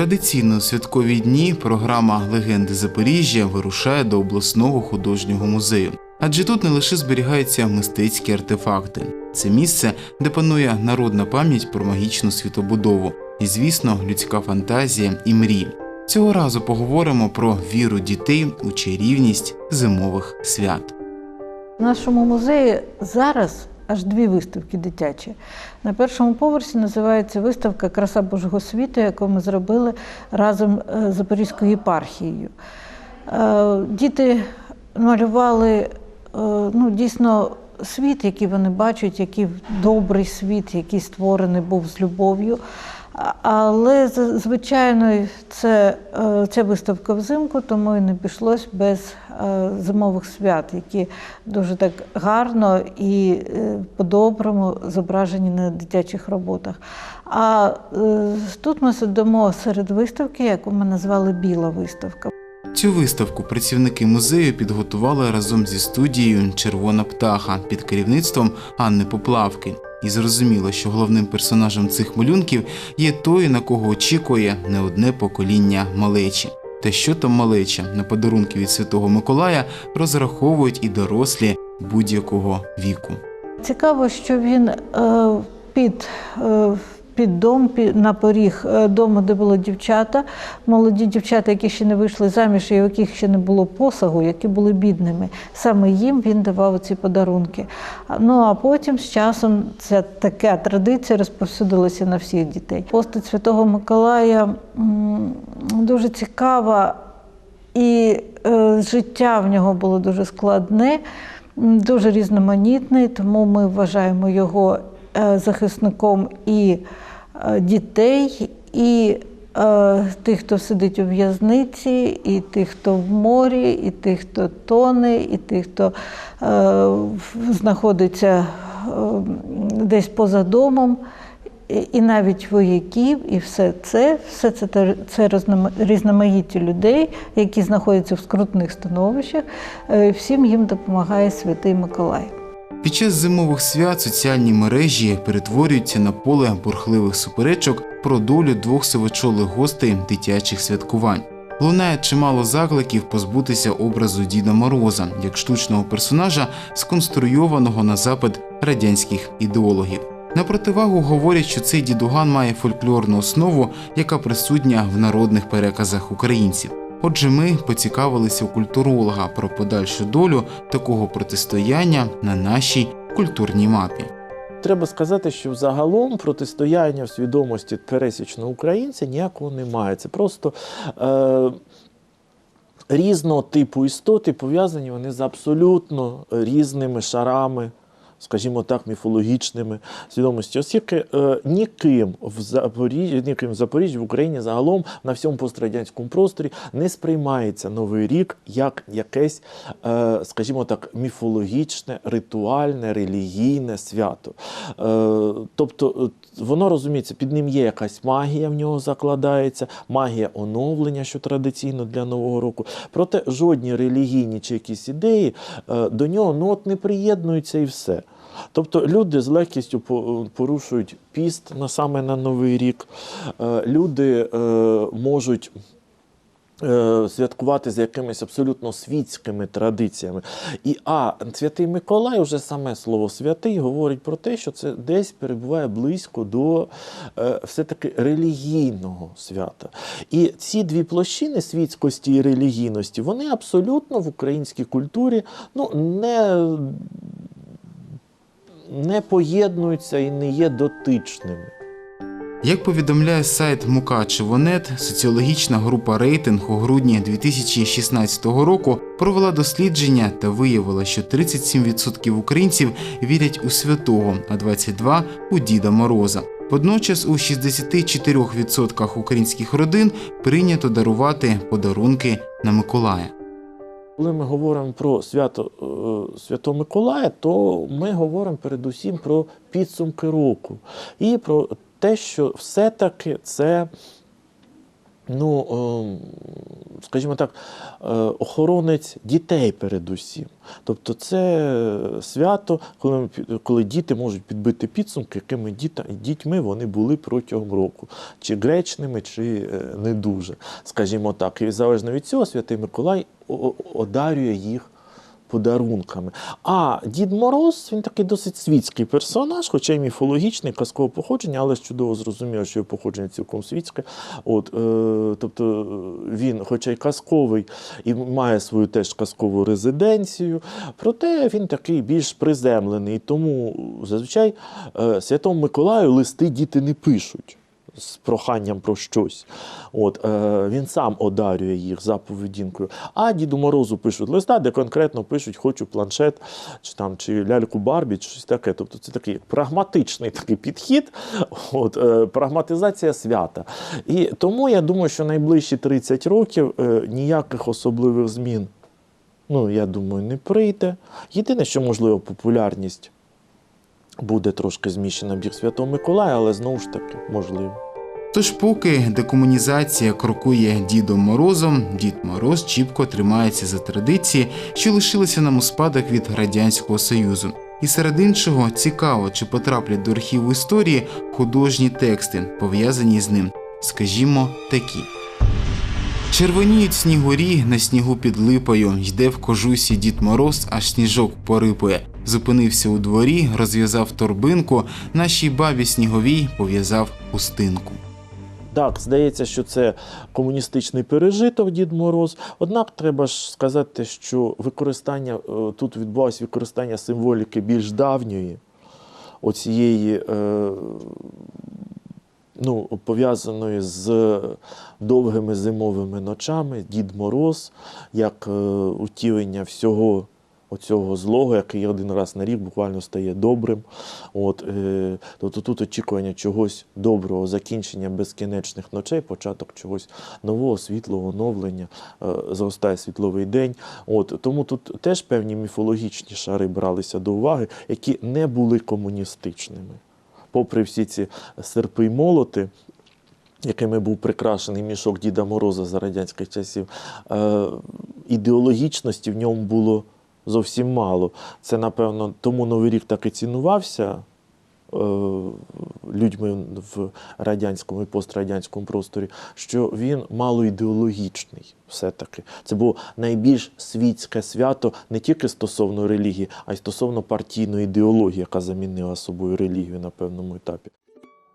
Традиційно святкові дні програма Легенди Запоріжжя вирушає до обласного художнього музею. Адже тут не лише зберігаються мистецькі артефакти. Це місце, де панує народна пам'ять про магічну світобудову, і, звісно, людська фантазія і мрії. Цього разу поговоримо про віру дітей у чарівність зимових свят. В нашому музеї зараз аж дві виставки дитячі. На першому поверсі називається виставка Краса Божого світу, яку ми зробили разом е, з Запорізькою єпархією. Е, Діти малювали е, ну, дійсно світ, який вони бачать, який добрий світ, який створений був з любов'ю. Але звичайно, це, е, ця виставка взимку, тому і не пішлось без е, зимових свят, які дуже так гарно і е, по-доброму зображені на дитячих роботах. А тут ми сидимо серед виставки, яку ми назвали Біла виставка. Цю виставку працівники музею підготували разом зі студією Червона птаха під керівництвом Анни Поплавки. І зрозуміло, що головним персонажем цих малюнків є той, на кого очікує не одне покоління малечі. Та що там малеча на подарунки від Святого Миколая розраховують і дорослі будь-якого віку. Цікаво, що він е, під, е, під дом, на поріг е, дому, де були дівчата, молоді дівчата, які ще не вийшли заміж, і у яких ще не було посагу, які були бідними. Саме їм він давав ці подарунки. Ну а потім з часом ця така традиція розповсюдилася на всіх дітей. Постать Святого Миколая дуже цікава. І е, життя в нього було дуже складне, дуже різноманітне, тому ми вважаємо його захисником і е, дітей, і е, тих, хто сидить у в'язниці, і тих, хто в морі, і тих, хто тоне, і тих, хто е, знаходиться е, десь поза домом. І- навіть вояків, і все це, все це це різноманіття людей, які знаходяться в скрутних становищах. Е, Всім їм допомагає святий Миколай. Під час зимових свят соціальні мережі перетворюються на поле бурхливих суперечок про долю двох сивочолих гостей дитячих святкувань. Лунає чимало закликів позбутися образу Діда Мороза як штучного персонажа, сконструйованого на запит радянських ідеологів. На противагу говорять, що цей дідуган має фольклорну основу, яка присутня в народних переказах українців. Отже, ми поцікавилися у культуролога про подальшу долю такого протистояння на нашій культурній мапі. Треба сказати, що загалом протистояння в свідомості пересічного українця ніякого немає. Це просто е, різного типу істоти пов'язані вони з абсолютно різними шарами. Скажімо так, міфологічними свідомості, оскільки е, ніким в Запоріжжі, ніким в Запоріжжі, в Україні загалом на всьому пострадянському просторі не сприймається Новий рік як якесь, е, скажімо так, міфологічне, ритуальне, релігійне свято. Е, тобто е, воно розуміється, під ним є якась магія в нього закладається, магія оновлення, що традиційно для Нового року. Проте жодні релігійні чи якісь ідеї е, до нього ну, от не приєднуються і все. Тобто люди з легкістю порушують піст на саме на Новий рік. Е, Люди е, можуть е, святкувати за якимись абсолютно світськими традиціями. І а святий Миколай, вже саме слово святий, говорить про те, що це десь перебуває близько до е, все-таки релігійного свята. І ці дві площини світськості і релігійності, вони абсолютно в українській культурі ну, не не поєднуються і не є дотичними. Як повідомляє сайт Мукачевонет, соціологічна група рейтинг у грудні 2016 року провела дослідження та виявила, що 37% українців вірять у святого, а 22% – у Діда Мороза. Водночас у 64% українських родин прийнято дарувати подарунки на Миколая. Коли ми говоримо про свято е, Святого Миколая, то ми говоримо передусім про підсумки року і про те, що все-таки це ну, е, скажімо так, е, охоронець дітей передусім. Тобто це свято, коли, коли діти можуть підбити підсумки, якими дітьми вони були протягом року, чи гречними, чи е, не дуже, скажімо так. І залежно від цього, Святий Миколай одарює їх подарунками. А Дід Мороз він такий досить світський персонаж, хоча й міфологічний, казкового походження, але ж чудово зрозуміло, що його походження цілком світське. От, е, тобто він, хоча й казковий, і має свою теж казкову резиденцію, проте він такий більш приземлений. Тому зазвичай е, Святому Миколаю листи діти не пишуть. З проханням про щось. От, е, він сам одарює їх за поведінкою. А Діду Морозу пишуть листа, де конкретно пишуть хочу планшет, чи, там, чи ляльку Барбі, чи щось таке. Тобто це такий прагматичний такий підхід, от, е, прагматизація свята. І тому я думаю, що найближчі 30 років е, ніяких особливих змін, ну, я думаю, не прийде. Єдине, що можливо, популярність буде трошки зміщена в бік Святого Миколая, але знову ж таки, можливо. Тож, поки декомунізація крокує Дідом Морозом, Дід Мороз чіпко тримається за традиції, що лишилися нам у спадок від Радянського Союзу. І серед іншого цікаво, чи потраплять до архіву історії художні тексти, пов'язані з ним. Скажімо, такі. Червоніють снігурі на снігу під липою, йде в кожусі Дід Мороз, аж сніжок порипує. Зупинився у дворі, розв'язав торбинку, нашій бабі сніговій пов'язав хустинку. Так, здається, що це комуністичний пережиток Дід Мороз. Однак треба ж сказати, що використання е, тут відбувалося використання символіки більш давньої, оцієї, е, ну, пов'язаної з довгими зимовими ночами, Дід Мороз, як е, утілення всього. Оцього злого, який один раз на рік буквально стає добрим. От, е, тобто тут очікування чогось доброго, закінчення безкінечних ночей, початок чогось нового, світлого, оновлення, е, зростає світловий день. От, тому тут теж певні міфологічні шари бралися до уваги, які не були комуністичними. Попри всі ці серпи й молоти, якими був прикрашений мішок Діда Мороза за радянських часів, е, ідеологічності в ньому було зовсім мало. Це, напевно, тому Новий рік так і цінувався людьми в радянському і пострадянському просторі, що він малоідеологічний все-таки. Це було найбільш світське свято не тільки стосовно релігії, а й стосовно партійної ідеології, яка замінила собою релігію на певному етапі.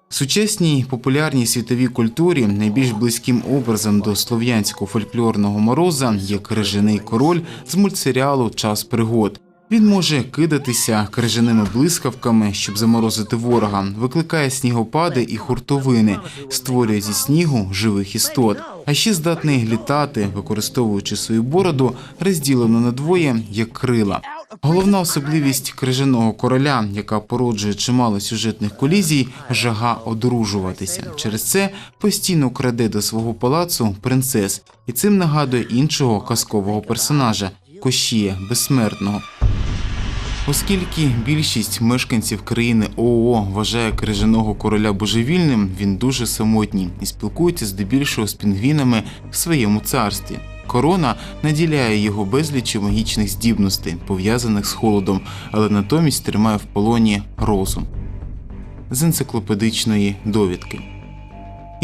Сучасній популярній світовій культурі найбільш близьким образом до слов'янського фольклорного мороза є крижаний король з мультсеріалу Час пригод. Він може кидатися крижаними блискавками, щоб заморозити ворога, викликає снігопади і хуртовини, створює зі снігу живих істот, а ще здатний літати, використовуючи свою бороду, розділену на двоє як крила. Головна особливість крижаного короля, яка породжує чимало сюжетних колізій, жага одружуватися. Через це постійно краде до свого палацу принцес, і цим нагадує іншого казкового персонажа Кощія безсмертного. Оскільки більшість мешканців країни ООО вважає крижаного короля божевільним, він дуже самотній і спілкується здебільшого з пінгвінами в своєму царстві. Корона наділяє його безлічі магічних здібностей, пов'язаних з холодом, але натомість тримає в полоні розум з енциклопедичної довідки.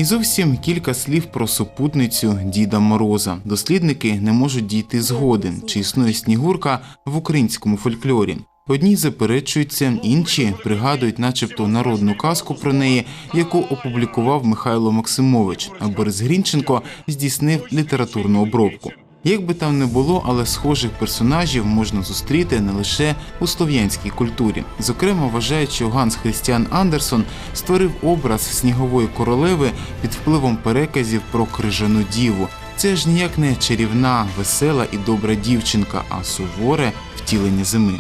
І зовсім кілька слів про супутницю Діда Мороза. Дослідники не можуть дійти згоди, чи існує снігурка в українському фольклорі. Одні заперечуються, інші пригадують, начебто, народну казку про неї, яку опублікував Михайло Максимович, а Борис Грінченко здійснив літературну обробку. Як би там не було, але схожих персонажів можна зустріти не лише у слов'янській культурі. Зокрема, вважають, що Ганс Христіан Андерсон створив образ снігової королеви під впливом переказів про крижану діву. Це ж ніяк не чарівна, весела і добра дівчинка, а суворе втілення зими.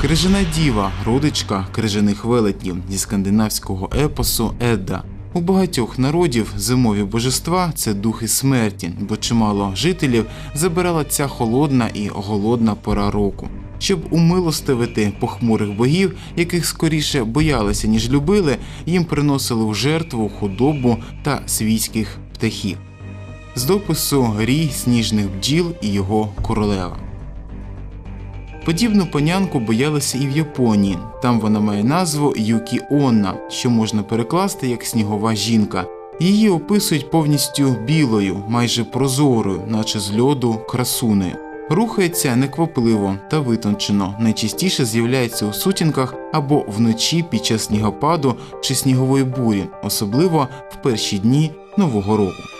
Крижана діва, родичка крижаних велетнів зі скандинавського епосу Едда. У багатьох народів зимові божества це духи смерті, бо чимало жителів забирала ця холодна і голодна пора року. Щоб умилостивити похмурих богів, яких скоріше боялися, ніж любили, їм приносили в жертву худобу та свійських птахів. з допису Рій сніжних бджіл і його королева. Подібну панянку боялися і в Японії. Там вона має назву Юкі Онна, що можна перекласти як снігова жінка. Її описують повністю білою, майже прозорою, наче з льоду, красунею. Рухається неквапливо та витончено, найчастіше з'являється у сутінках або вночі під час снігопаду чи снігової бурі, особливо в перші дні Нового року.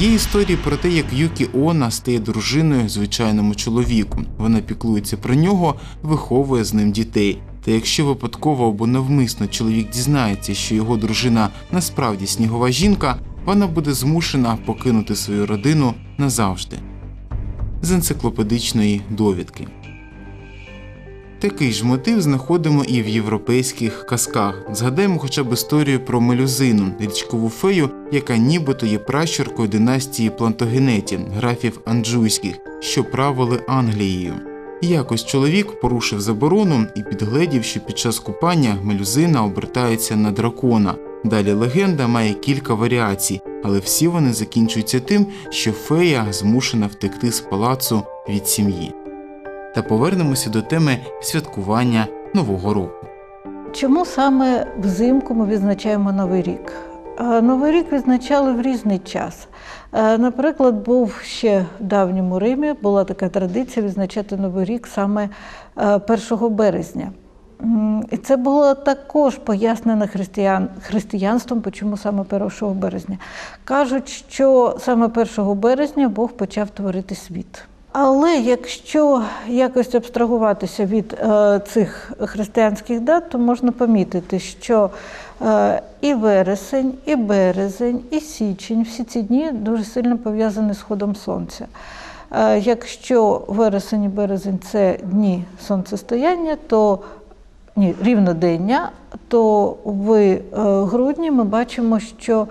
Є історії про те, як Юкі Она стає дружиною звичайному чоловіку. Вона піклується про нього, виховує з ним дітей. Та якщо випадково або навмисно чоловік дізнається, що його дружина насправді снігова жінка, вона буде змушена покинути свою родину назавжди. З енциклопедичної довідки. Такий ж мотив знаходимо і в європейських казках. Згадаємо хоча б історію про мелюзину, річкову фею, яка нібито є пращуркою династії плантогенетів, графів Анджуйських, що правили Англією. Якось чоловік порушив заборону і підгледів, що під час купання мелюзина обертається на дракона. Далі легенда має кілька варіацій, але всі вони закінчуються тим, що фея змушена втекти з палацу від сім'ї. Та повернемося до теми святкування Нового року. Чому саме взимку ми відзначаємо Новий рік? Е, Новий рік відзначали в різний час. Е, Наприклад, був ще в давньому Римі була така традиція відзначати Новий рік саме е, 1 березня. І це було також пояснено християн, християнством, чому саме 1 березня. Кажуть, що саме 1 березня Бог почав творити світ. Але якщо якось абстрагуватися від е, цих християнських дат, то можна помітити, що е, і вересень, і березень, і січень всі ці дні дуже сильно пов'язані з ходом сонця. Е, якщо вересень і березень це дні сонцестояння, то ні, рівнодення, то в е, грудні ми бачимо, що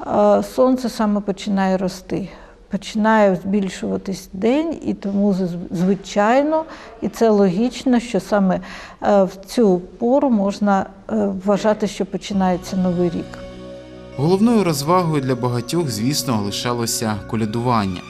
е, сонце саме починає рости. Починає збільшуватись день, і тому звичайно, і це логічно, що саме е, в цю пору можна е, вважати, що починається новий рік. Головною розвагою для багатьох, звісно, лишалося колядування.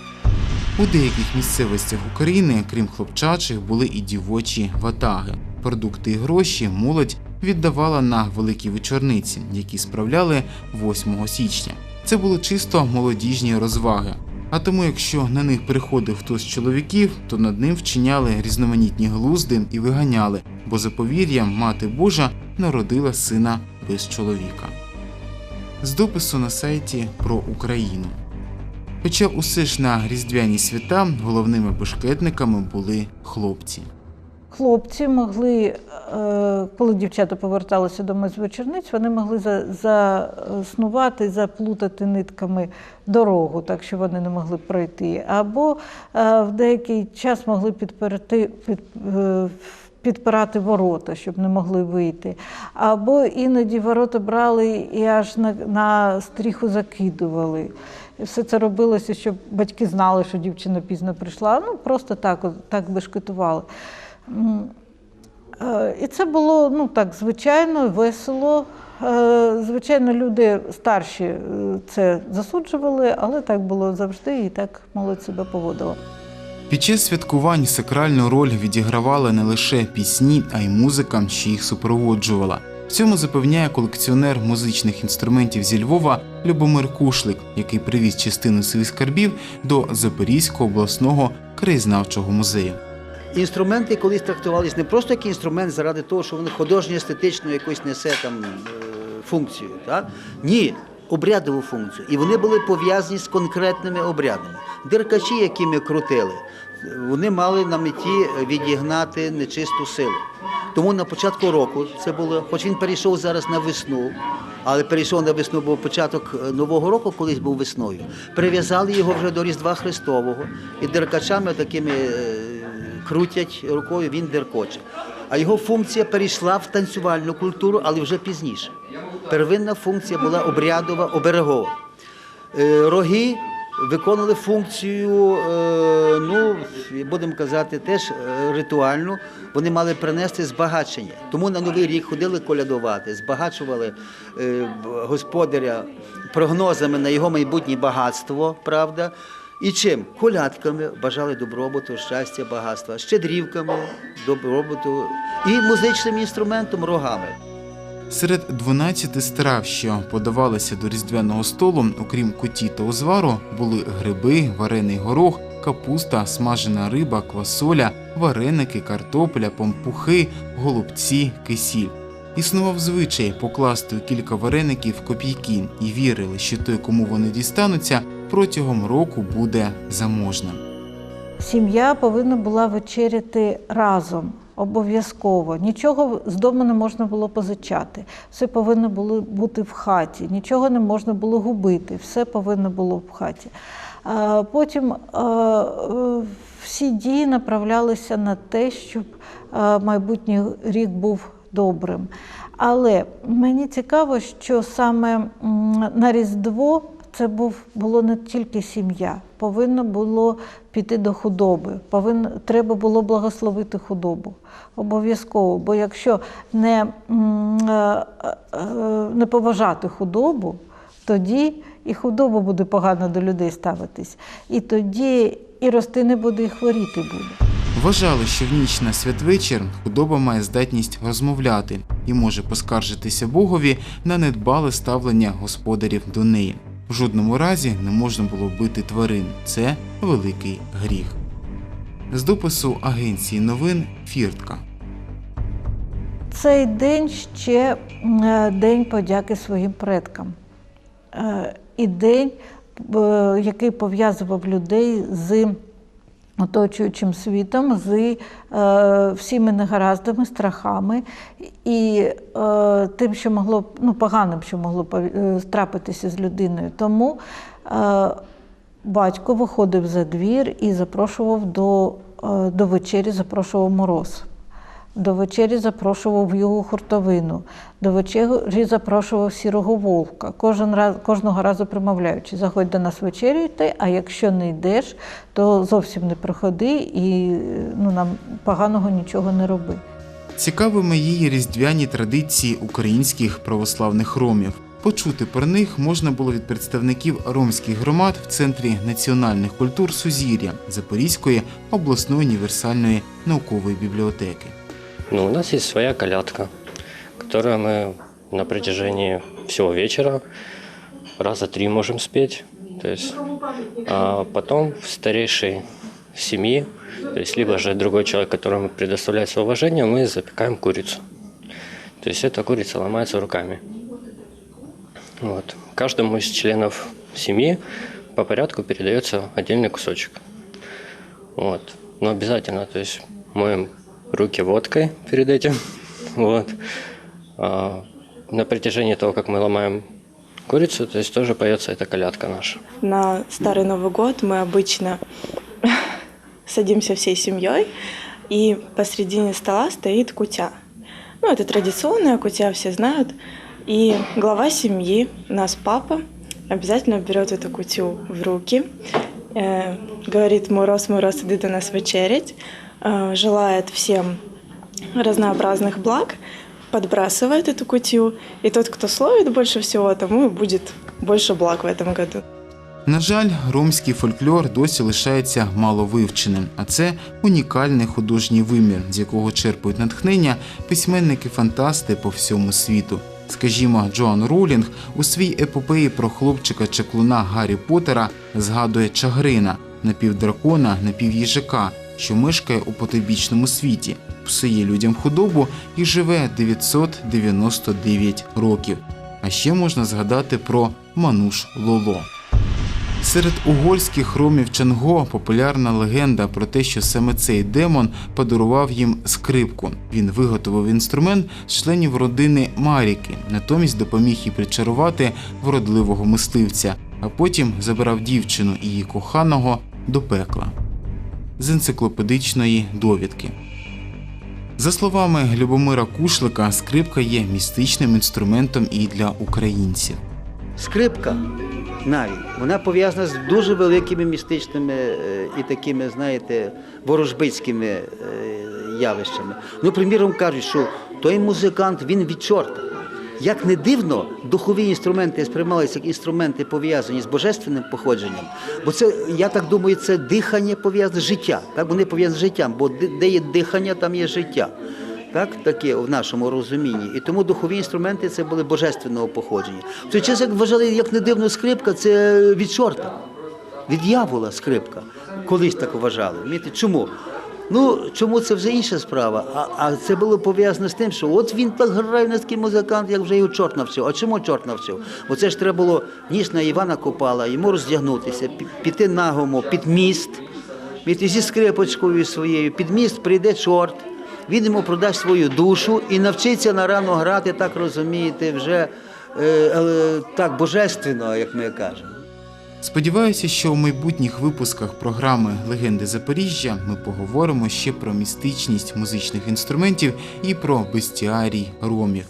У деяких місцевостях України, крім хлопчачих, були і дівочі ватаги. Продукти і гроші молодь віддавала на великі вечорниці, які справляли 8 січня. Це були чисто молодіжні розваги. А тому, якщо на них приходив хтось з чоловіків, то над ним вчиняли різноманітні глузди і виганяли, бо за повір'ям мати Божа народила сина без чоловіка з допису на сайті про Україну. Хоча усе ж на різдвяні свята головними бешкетниками були хлопці. Хлопці могли, е, коли дівчата поверталися додому з вечорниць, вони могли за- заснувати, заплутати нитками дорогу, так що вони не могли пройти. Або е, в деякий час могли підперти, під, е, підпирати ворота, щоб не могли вийти. Або іноді ворота брали і аж на, на стріху закидували. Все це робилося, щоб батьки знали, що дівчина пізно прийшла. Ну, просто так, так бешкетували. Е, І це було ну так звичайно, весело. Е, Звичайно, люди старші е, це засуджували, але так було завжди, і так молодь себе поводила. Під час святкувань сакральну роль відігравали не лише пісні, а й музика, що їх супроводжувала. В цьому запевняє колекціонер музичних інструментів зі Львова Любомир Кушлик, який привіз частину своїх скарбів до Запорізького обласного краєзнавчого музею. Інструменти колись трактувалися не просто як інструмент заради того, що вони художньо естетично якусь несе там е, функцію. Так? Ні, обрядову функцію. І вони були пов'язані з конкретними обрядами. Деркачі, які ми крутили, вони мали на меті відігнати нечисту силу. Тому на початку року це було, хоч він перейшов зараз на весну, але перейшов на весну, бо початок е, Нового року колись був весною. Прив'язали його вже до Різдва Христового і деркачами такими е, крутять рукою, він деркоче. А його функція перейшла в танцювальну культуру, але вже пізніше. Первинна функція була обрядова, оберегова. Е, Роги виконували функцію, е, ну, будемо казати, теж е, ритуальну. Вони мали принести збагачення. Тому на Новий рік ходили колядувати, збагачували господаря прогнозами на його майбутнє багатство, правда. І чим? Колядками бажали добробуту, щастя, багатства, щедрівками, добробуту і музичним інструментом рогами. Серед 12 страв, що подавалися до різдвяного столу, окрім куті та узвару, були гриби, варений горох, капуста, смажена риба, квасоля, вареники, картопля, помпухи, голубці, кисіль. Існував звичай покласти кілька вареників в копійки і вірили, що той, кому вони дістануться, протягом року буде заможним. Сім'я повинна була вечеряти разом. Обов'язково нічого з дому не можна було позичати. Все повинно було бути в хаті, нічого не можна було губити, все повинно було в хаті. Потім е, всі дії направлялися на те, щоб е, майбутній рік був добрим. Але мені цікаво, що саме на Різдво це був було не тільки сім'я, повинно було піти до худоби. Повинно треба було благословити худобу. Обов'язково. Бо якщо не, м, е, е, не поважати худобу, тоді і худоба буде погано до людей ставитись. І тоді і рости не буде, і хворіти буде. Вважали, що в ніч на святвечір худоба має здатність розмовляти і може поскаржитися Богові на недбале ставлення господарів до неї. В жодному разі не можна було бити тварин. Це великий гріх. З допису агенції новин Фіртка. Цей день ще е, день подяки своїм предкам. Е, І день, е, який пов'язував людей з оточуючим світом, з е, всіми негараздами, страхами і е, тим, що могло ну, поганим, що могло е, трапитися з людиною. Тому е, батько виходив за двір і запрошував до, е, до вечері, запрошував мороз. До вечері запрошував його хуртовину, до вечері запрошував сірого вовка, кожен раз, кожного разу примовляючи, заходь до нас вечерюйте, а якщо не йдеш, то зовсім не приходи і ну, нам поганого нічого не роби. Цікавими її різдвяні традиції українських православних ромів. Почути про них можна було від представників ромських громад в центрі національних культур Сузір'я Запорізької обласної універсальної наукової бібліотеки. Ну, у нас есть своя колядка, которую мы на протяжении всего вечера раза три можем спеть. То есть, а потом в старейшей семьи, то есть либо же другой человек, которому предоставляется уважение, мы запекаем курицу. То есть эта курица ломается руками. Вот. Каждому из членов семьи по порядку передается отдельный кусочек. Вот. Но обязательно, то есть моем руки водкой перед этим. Вот. А, на протяжении того, как мы ломаем курицу, то есть тоже поется эта колядка наша. На Старый Новый год мы обычно садимся всей семьей, и посредине стола стоит кутя. Ну, это традиционная кутя, все знают. И глава семьи, у нас папа, обязательно берет эту кутю в руки, э, говорит «Мороз, мороз, иди до нас вечерить», э, желает всем разнообразных благ, подбрасывает эту кутью, и тот, кто словит больше всего, тому и будет больше благ в этом году. На жаль, ромський фольклор досі лишається мало вивченим, а це унікальний художній вимір, з якого черпають натхнення письменники-фантасти по всьому світу. Скажімо, Джоан Роулінг у своїй епопеї про хлопчика-чаклуна Гаррі Поттера згадує чагрина, напівдракона, напівїжака, що мешкає у потойбічному світі, псує людям худобу і живе 999 років. А ще можна згадати про Мануш Лоло. Серед угорських ромів Чанго популярна легенда про те, що саме цей демон подарував їм скрипку. Він виготовив інструмент з членів родини Маріки, натомість допоміг їй причарувати вродливого мисливця, а потім забирав дівчину і її коханого до пекла. З енциклопедичної довідки. За словами Любомира Кушлика, скрипка є містичним інструментом і для українців. Скрипка навіть вона пов'язана з дуже великими містичними е, і такими, знаєте, ворожбицькими е, явищами. Ну, приміром кажуть, що той музикант він від чорта. Як не дивно, духові інструменти сприймалися як інструменти пов'язані з божественним походженням, бо це, я так думаю, це дихання пов'язане з життям. Так, вони пов'язані з життям, бо де є дихання, там є життя. Так, таке в нашому розумінні. І тому духові інструменти це були божественного походження. В той час, як вважали, як не дивно, скрипка це від чорта, від дьявола скрипка. Колись так вважали. Чому? Ну, чому це вже інша справа? А, а це було пов'язано з тим, що от він так грає на такий музикант, як вже його чорт навчив. А чому чорт навчив? Бо це ж треба було ніж на Івана Копала, йому роздягнутися, пі- піти нагому під міст, Від- зі скрипочкою своєю, під міст прийде чорт, він йому продасть свою душу і навчиться на рано грати, так розумієте, вже е, е, так божественно, як ми кажемо. Сподіваюся, що у майбутніх випусках програми Легенди Запоріжжя ми поговоримо ще про містичність музичних інструментів і про бестіарій ромів.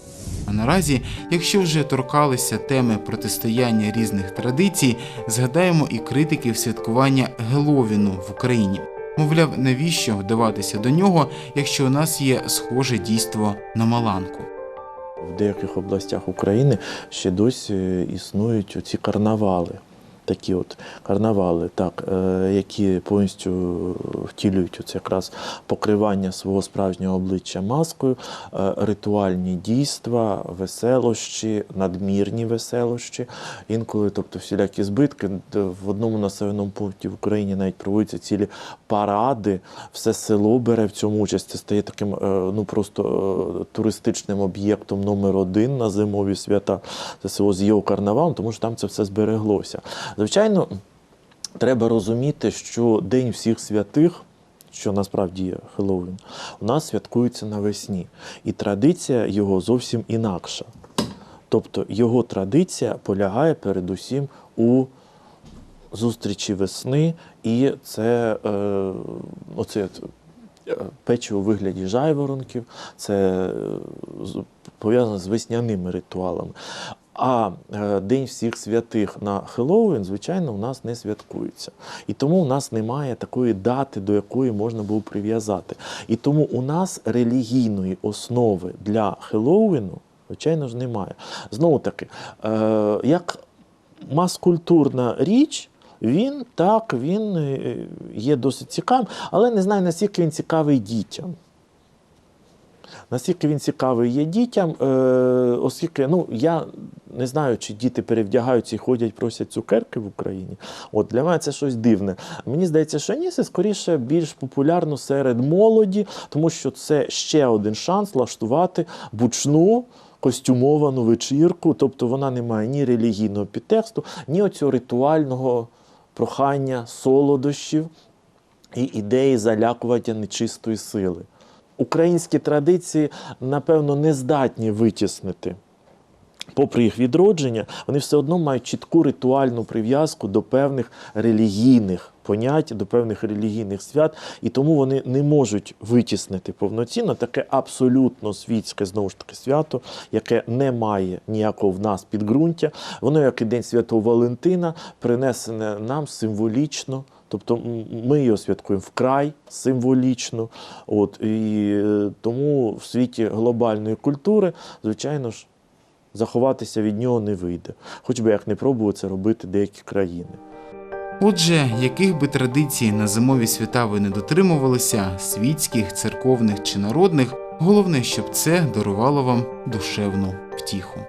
А наразі, якщо вже торкалися теми протистояння різних традицій, згадаємо і критиків святкування Геловіну в Україні. Мовляв, навіщо вдаватися до нього, якщо у нас є схоже дійство на Маланку. В деяких областях України ще досі існують ці карнавали. Такі от карнавали, так, е, які повністю втілюють оце якраз покривання свого справжнього обличчя маскою, е, ритуальні дійства, веселощі, надмірні веселощі, інколи, тобто всілякі збитки. В одному населеному пункті в Україні навіть проводяться цілі паради, все село бере в цьому участь. Це стає таким е, ну просто туристичним об'єктом номер один на зимові свята. Це село з його карнавалом, тому що там це все збереглося. Звичайно, треба розуміти, що День всіх святих. Що насправді є Хеллоуін, у нас святкується навесні. І традиція його зовсім інакша. Тобто його традиція полягає передусім у зустрічі весни, і це е, оце е, печиво у вигляді жайворонків, це е, пов'язано з весняними ритуалами. А е, День всіх святих на Хеллоуін, звичайно, у нас не святкується. І тому у нас немає такої дати, до якої можна було прив'язати. І тому у нас релігійної основи для Хеллоуіну, звичайно ж, немає. Знову таки, е, як маскультурна річ, він так, він е, є досить цікавим, але не знаю, наскільки він цікавий дітям. Наскільки він цікавий є дітям, е, оскільки ну, я не знаю, чи діти перевдягаються і ходять, просять цукерки в Україні. От для мене це щось дивне. Мені здається, що ні, це скоріше більш популярно серед молоді, тому що це ще один шанс влаштувати бучну. Костюмовану вечірку, тобто вона не має ні релігійного підтексту, ні оцього ритуального прохання солодощів і ідеї залякування нечистої сили. Українські традиції, напевно, не здатні витіснити. Попри їх відродження, вони все одно мають чітку ритуальну прив'язку до певних релігійних понять, до певних релігійних свят, і тому вони не можуть витіснити повноцінно таке абсолютно світське знову ж таки свято, яке не має ніякого в нас підґрунтя. Воно, як і День Святого Валентина, принесене нам символічно. Тобто ми його святкуємо вкрай символічно. От, і е, тому в світі глобальної культури, звичайно ж, заховатися від нього не вийде. Хоч би як не пробували це робити деякі країни. Отже, яких би традицій на зимові свята ви не дотримувалися, світських, церковних чи народних, головне, щоб це дарувало вам душевну втіху.